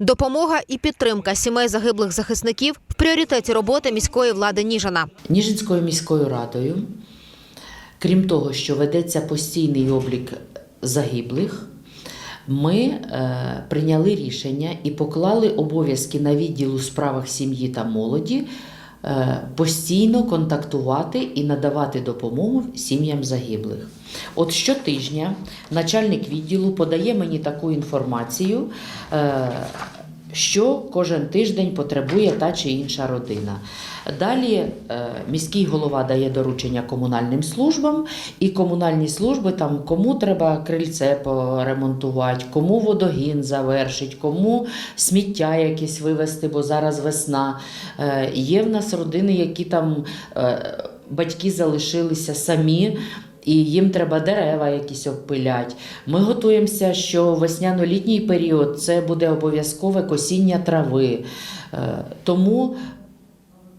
Допомога і підтримка сімей загиблих захисників в пріоритеті роботи міської влади Ніжина. Ніжинською міською радою, крім того, що ведеться постійний облік загиблих, ми е, прийняли рішення і поклали обов'язки на відділ у справах сім'ї та молоді постійно контактувати і надавати допомогу сім'ям загиблих. От щотижня начальник відділу подає мені таку інформацію. Що кожен тиждень потребує та чи інша родина. Далі е, міський голова дає доручення комунальним службам, і комунальні служби там кому треба крильце поремонтувати, кому водогін завершить, кому сміття якесь вивезти, бо зараз весна. Е, Є в нас родини, які там е, батьки залишилися самі. І їм треба дерева якісь обпилять. Ми готуємося, що весняно-літній період це буде обов'язкове косіння трави. Е, Тому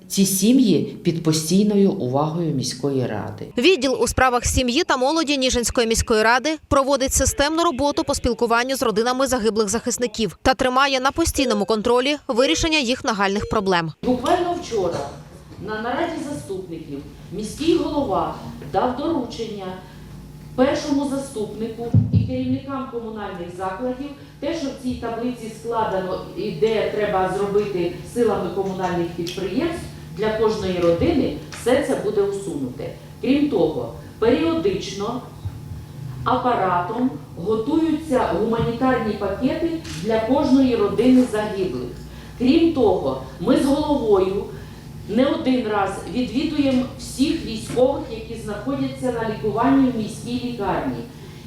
ці сім'ї під постійною увагою міської ради. Відділ у справах сім'ї та молоді Ніжинської міської ради проводить системну роботу по спілкуванню з родинами загиблих захисників та тримає на постійному контролі вирішення їх нагальних проблем. Буквально вчора на нараді заступників міський голова дав доручення першому заступнику і керівникам комунальних закладів те, що в цій таблиці складено і де треба зробити силами комунальних підприємств для кожної родини, все це буде усунуте. Крім того, періодично апаратом готуються гуманітарні пакети для кожної родини загиблих. Крім того, ми з головою не один раз відвідуємо всіх військових, які знаходяться на лікуванні в міській лікарні.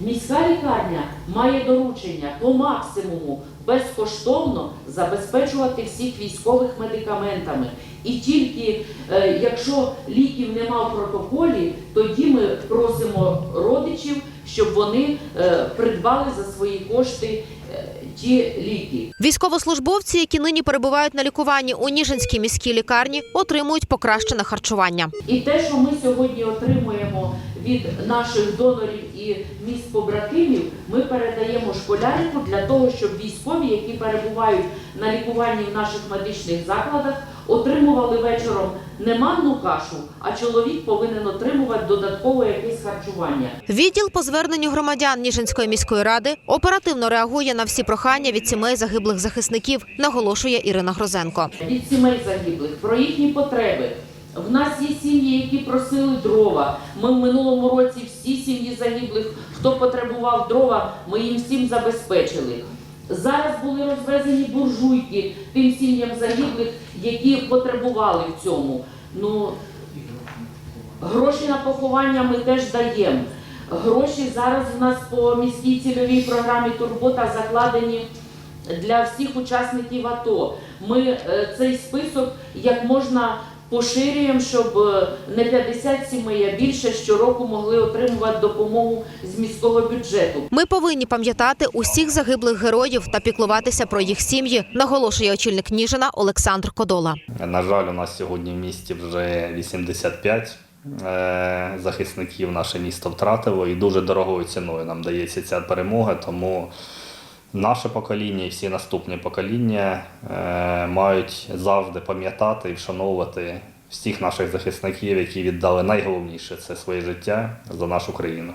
Міська лікарня має доручення по максимуму безкоштовно забезпечувати всіх військових медикаментами. І тільки е, якщо ліків нема в протоколі, тоді ми просимо родичів, щоб вони е, придбали за свої кошти е, ті ліки. Військовослужбовці, які нині перебувають на лікуванні у Ніжинській міській лікарні, отримують покращене харчування. І те, що ми сьогодні отримуємо від наших донорів і міст побратимів, ми передаємо школярику для того, щоб військові, які перебувають на лікуванні в наших медичних закладах, отримували вечором не манну кашу, а чоловік повинен отримувати додатково якесь харчування. Відділ по зверненню громадян Ніжинської міської ради оперативно реагує на всі прохання від сімей загиблих захисників, наголошує Ірина Грозенко. від сімей загиблих, про їхні потреби. В нас є сім'ї, які просили дрова. Ми в минулому році всі сім'ї загиблих, хто потребував дрова, ми їм всім забезпечили. Зараз були розвезені буржуйки тим сім'ям загиблих, які потребували в цьому. Ну, гроші на поховання ми теж даємо. Гроші зараз в нас по міській цільовій програмі Турбота закладені для всіх учасників АТО. Ми е, цей список як можна поширюємо, щоб не 50 сімей, а більше щороку могли отримувати допомогу з міського бюджету. Ми повинні пам'ятати усіх загиблих героїв та піклуватися про їх сім'ї, наголошує очільник Ніжина Олександр Кодола. На жаль, у нас сьогодні в місті вже 85 е, захисників наше місто втратило і дуже дорогою ціною нам дається ця перемога. Тому наше покоління і всі наступні покоління е, мають завжди пам'ятати і вшановувати всіх наших захисників, які віддали найголовніше це своє життя за нашу країну.